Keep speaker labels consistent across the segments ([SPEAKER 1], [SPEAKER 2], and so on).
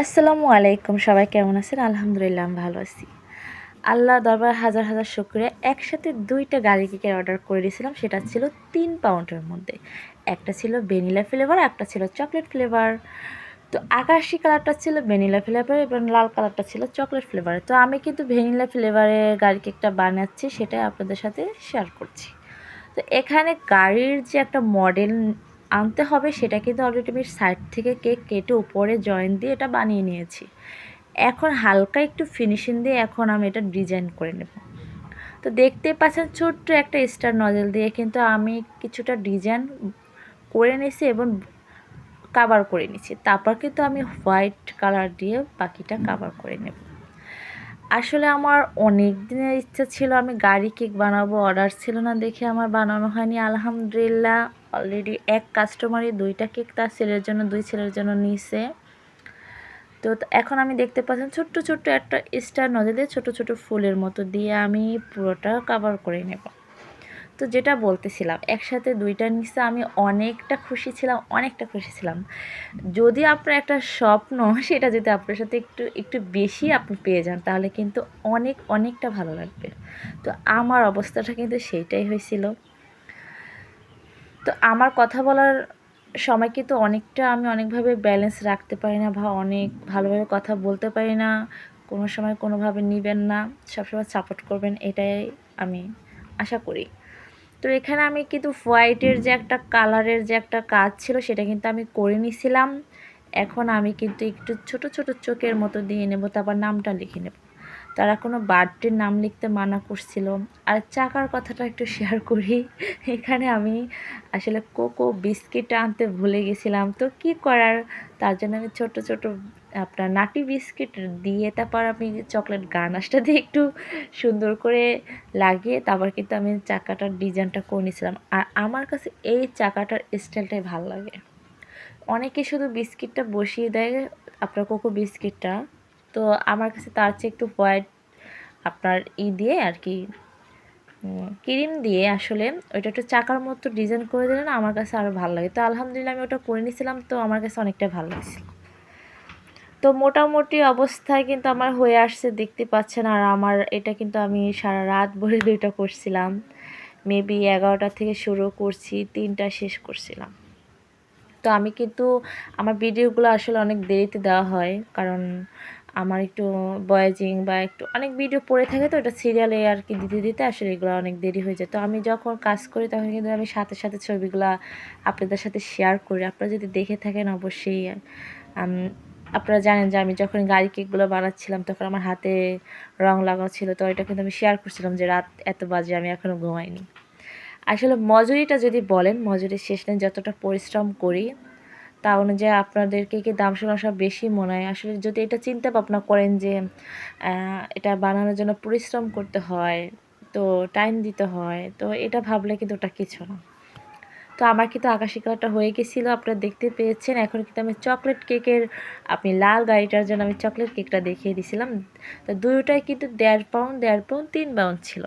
[SPEAKER 1] আসসালামু আলাইকুম, সবাই কেমন আছেন? আলহামদুলিল্লাহ, আমি ভালো আছি। আল্লাহ দরবার হাজার হাজার শুক্রিয়া। একসাথে দুইটা গাড়ি কেকের অর্ডার করে দিয়েছিলাম, সেটা ছিল তিন পাউন্ডের মধ্যে। একটা ছিল ভ্যানিলা ফ্লেভার একটা ছিল চকলেট ফ্লেভার তো আকাশি কালারটা ছিল ভ্যানিলা ফ্লেভার এবং লাল কালারটা ছিল চকলেট ফ্লেভার তো আমি কিন্তু ভ্যানিলা ফ্লেভারে গাড়ি কেকটা বানাচ্ছি, সেটাই আপনাদের সাথে শেয়ার করছি। তো এখানে গাড়ির যে একটা মডেল আনতে হবে, সেটা কিন্তু অলরেডি আমি সাইড থেকে কেক কেটে উপরে জয়েন দিয়ে এটা বানিয়ে নিয়েছি। এখন হালকা একটু ফিনিশিং দিয়ে এখন আমি এটা ডিজাইন করে নেব। তো দেখতে পাচ্ছেন ছোট্ট একটা স্টার নজেল দিয়ে কিন্তু আমি কিছুটা ডিজাইন করে নিয়েছি এবং কাভার করে নিচ্ছি তারপর কিন্তু আমি হোয়াইট কালার দিয়ে বাকিটা কাভার করে নেব। আসলে আমার অনেক দিনের ইচ্ছা ছিল আমি গাড়ি কেক বানাবো অর্ডার ছিল না দেখে আমার বানানো হয়নি। আলহামদুলিল্লাহ। অলরেডি এক কাস্টমারই দুইটা কেক তার ছেলের জন্য, দুই ছেলের জন্য নিছে। তো এখন আমি দেখতে পাচ্ছেন ছোট্ট ছোট্ট একটা স্টার নজরে ছোট ছোট ফুলের মতো দিয়ে আমি পুরোটা কাভার করে নেব। তো যেটা বলতেছিলাম, একসাথে দুইটা নিচে আমি অনেকটা খুশি ছিলাম, অনেকটা খুশি ছিলাম। যদি আপনার একটা স্বপ্ন, সেটা যদি আপনার সাথে একটু একটু বেশি আপনি পেয়ে যান, তাহলে কিন্তু অনেক, অনেকটা ভালো লাগবে। তো আমার অবস্থাটা কিন্তু সেইটাই হয়েছিল। তো আমার কথা বলার সময় কিন্তু অনেকটা আমি অনেকভাবে ব্যালেন্স রাখতে পারি না বা অনেক ভালোভাবে কথা বলতে পারি না। কোনো সময় কোনোভাবে নেবেন না। সবসময় সাপোর্ট করবেন, এটাই আমি আশা করি। তো এখানে আমি কিন্তু হোয়াইটের যে একটা কালারের যে একটা কাজ ছিল, সেটা কিন্তু আমি করে নিছিলাম। এখন আমি কিন্তু একটু ছোট ছোট চোখের মতো দিয়ে নেব, তারপর নামটা লিখে নেব। তারা কোনো বার্থডের নাম লিখতে মানা করছিল। আর চাকার কথাটা একটু শেয়ার করি। এখানে আমি আসলে কোকো বিস্কিটটা আনতে ভুলে গেছিলাম। তো কি করার? তার জন্য আমি ছোট ছোট আপনার নাটি বিস্কিট দিয়ে তারপর আমি চকলেট গানাশটা দিয়ে একটু সুন্দর করে লাগিয়ে তারপর কিন্তু আমি চাকাটার ডিজাইনটা করে নিয়েছিলাম। আর আমার কাছে এই চাকাটার স্টাইলটাই ভালো লাগে। অনেকে শুধু বিস্কিটটা বসিয়ে দেয়, আপনার কোকো বিস্কিটটা। তো আমার কাছে তার চেয়ে একটু হোয়াইট আপনার ই দিয়ে আর কি ক্রিম দিয়ে আসলে। ওইটা একটু চাকার মতো ডিজাইন করে দিলে না আমার কাছে আরও ভালো লাগে। তো আলহামদুলিল্লাহ আমি ওটা করে নিয়েছিলাম, তো আমার কাছে অনেকটা ভালো লাগছিল। তো মোটামুটি অবস্থায় কিন্তু আমার হয়ে আসছে, দেখতে পাচ্ছেন। আর আমার এটা কিন্তু আমি সারা রাত ভরে দুইটা করছিলাম। মেবি এগারোটা থেকে শুরু করছি, তিনটা শেষ করছিলাম। তো আমি কিন্তু, আমার ভিডিওগুলো আসলে অনেক দেরিতে দেওয়া হয়। কারণ আমার একটু বয়েজিং বা একটু অনেক ভিডিও পড়ে থাকে তো, এটা সিরিয়ালে আর কি দিতে দিতে আসলে এগুলো অনেক দেরি হয়ে যায়। তো আমি যখন কাজ করি তখন কিন্তু আমি সাথে সাথে ছবিগুলো আপনাদের সাথে শেয়ার করি। আপনারা যদি দেখে থাকেন অবশ্যই আপনারা জানেন যে আমি যখন গাড়ি কেকগুলো বানাচ্ছিলাম তখন আমার হাতে রং লাগা ছিল, তো এটা কিন্তু আমি শেয়ার করছিলাম যে রাত এত বাজে, আমি এখনও ঘুমাইনি। আসলে মজুরিটা যদি বলেন, মজুরির শেষ নেই, যতটা পরিশ্রম করি তা অনুযায়ী আপনাদেরকে কি দাম শোনা সব বেশি মনে হয়? আসলে যদি এটা চিন্তা ভাবনা করেন যে এটা বানানোর জন্য পরিশ্রম করতে হয়, তো টাইম দিতে হয়, তো এটা ভাবলে কিন্তু ওটা কিছু না। তো আমার কিন্তু আকাশি কালারটা হয়ে গেছিল, আপনারা দেখতে পেয়েছেন। এখন কিন্তু আমি চকলেট কেকের, আপনি লাল গাড়িটার জন্য আমি চকলেট কেকটা দেখিয়ে দিয়েছিলাম তো দুটোটাই কিন্তু দেড় পাউন্ড দেড় পাউন্ড, তিন পাউন্ড ছিল।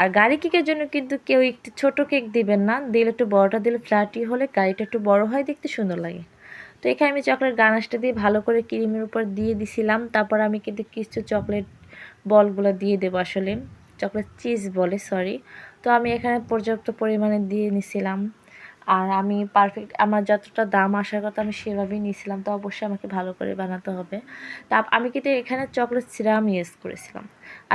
[SPEAKER 1] আর গাড়ি কেকের জন্য কিন্তু কেউ একটু ছোট কেক দিবেন না। দিলে একটু বড়টা দিলে ফ্ল্যাটি হলে গাড়িটা একটু বড় হয়, দেখতে সুন্দর লাগে। তো এখানে আমি চকলেট গানাশটা দিয়ে ভালো করে ক্রিমের উপর দিয়ে দিছিলাম। তারপর আমি কিন্তু কিছু চকলেট বলগুলো দিয়ে দেবো আসলে। চকলেট চিজ বলে, সরি। তো আমি এখানে পর্যাপ্ত পরিমাণে দিয়ে নিছিলাম। আর আমি পারফেক্ট আমার যতটা দাম আসার কথা আমি সেভাবেই নিয়েছিলাম, তো অবশ্যই আমাকে ভালো করে বানাতে হবে। তা আমি কিন্তু এখানে চকলেট সিরাম ইউজ করেছিলাম।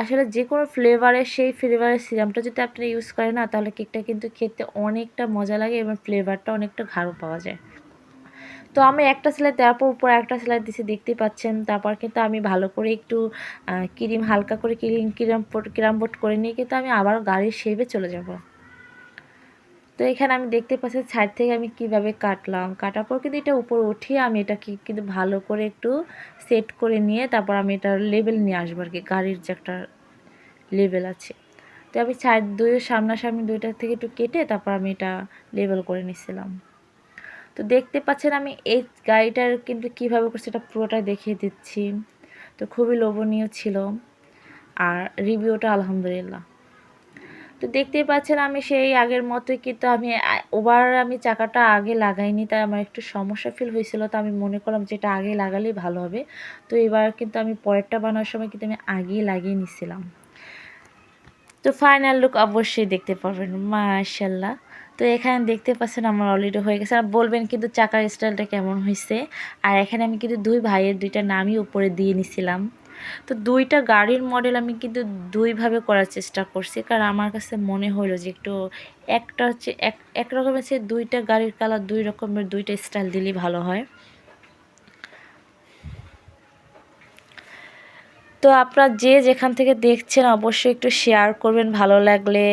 [SPEAKER 1] আসলে যে কোনো ফ্লেভারের সেই ফ্লেভারের সিরামটা যদি আপনি ইউজ করেন না, তাহলে কেকটা কিন্তু খেতে অনেকটা মজা লাগে এবং ফ্লেভারটা অনেকটা গাঢ় পাওয়া যায়। তো আমি একটা সেলাই দেওয়ার পর উপরে একটা সেলাই দিছি দেখতেই পাচ্ছেন। তারপর কিন্তু আমি ভালো করে একটু ক্রিম হালকা করে ক্রিম ক্রিম ক্রাম বোট করে নিয়ে কিন্তু আমি আবার গাড়ির শেপে চলে যাব। তো এখানে আমি দেখতে পাচ্ছি সাইড থেকে আমি কীভাবে কাটলাম। কাটার পর কিন্তু এটা উপরে উঠিয়ে আমি এটাকে কিন্তু ভালো করে একটু সেট করে নিয়ে তারপর আমি এটা লেবেল নিয়ে আসব আর কি গাড়ির যে একটা লেবেল আছে। তো আমি সাইড দুই সামনাসামনি দুইটা থেকে একটু কেটে তারপর আমি এটা লেবেল করে নিছিলাম। তো দেখতে পাচ্ছেন আমি এই গাড়িটার কিন্তু কীভাবে করছি এটা পুরোটাই দেখিয়ে দিচ্ছি। তো খুবই লোভনীয় ছিল। আর রিভিউটা আলহামদুলিল্লাহ। তো দেখতেই পাচ্ছেন আমি সেই আগের মতোই কিন্তু আমি ওবার আমি চাকাটা আগে লাগাইনি, তাই আমার একটু সমস্যা ফিল হয়েছিল, তো আমি মনে করলাম যে এটা আগে লাগালেই ভালো হবে। তো এবার কিন্তু আমি পরেরটা বানানোর সময় কিন্তু আমি আগেই লাগিয়ে নিছিলাম। তো ফাইনাল লুক অবশ্যই দেখতে পারবেন মাশাল্লাহ তো এখানে দেখতে পাচ্ছেন আমার অলরেডি হয়ে গেছে। আর বলবেন কিন্তু চাকার স্টাইলটা কেমন হয়েছে আর এখানে আমি কিন্তু দুই ভাইয়ের দুইটা নামই উপরে দিয়ে নিছিলাম। তো দুইটা গাড়ির মডেল আমি কিন্তু দুইভাবে করার চেষ্টা করছি। কারণ আমার কাছে মনে হলো যে একটু একটা হচ্ছে এক এক রকমের চেয়ে দুইটা গাড়ির কালার দুই রকমের দুইটা স্টাইল দিলেই ভালো হয়। তো আপনারা যে যেখান থেকে দেখছেন, অবশ্যই একটু শেয়ার করবেন ভালো লাগলে।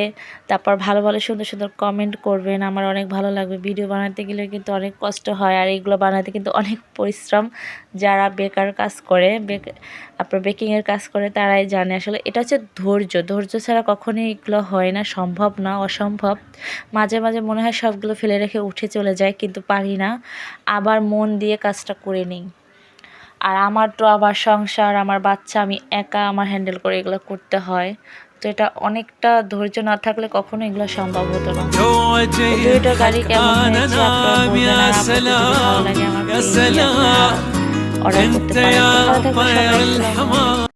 [SPEAKER 1] তারপর ভালো ভালো সুন্দর সুন্দর কমেন্ট করবেন। আমার অনেক ভালো লাগবে। ভিডিও বানাতে গেলে কিন্তু অনেক কষ্ট হয়। আর এগুলো বানাতে কিন্তু অনেক পরিশ্রম যারা বেকার কাজ করে। বেক আপনার বেকিংয়ের কাজ করে তারাই জানে। আসলে এটা হচ্ছে ধৈর্য। ধৈর্য ছাড়া কখনোই এগুলো হয় না। সম্ভব না, অসম্ভব। মাঝে মাঝে মনে হয় সবগুলো ফেলে রেখে উঠে চলে যায়, কিন্তু পারি না। আবার মন দিয়ে কাজটা করে নিই। আর আমার তো আবার সংসার আমার বাচ্চা আমি একা আমার হ্যান্ডেল করে এগুলো করতে হয়। তো এটা অনেকটা ধৈর্য না থাকলে কখনো এগুলো সম্ভব হতো না। দুইটা গাড়ি কেমন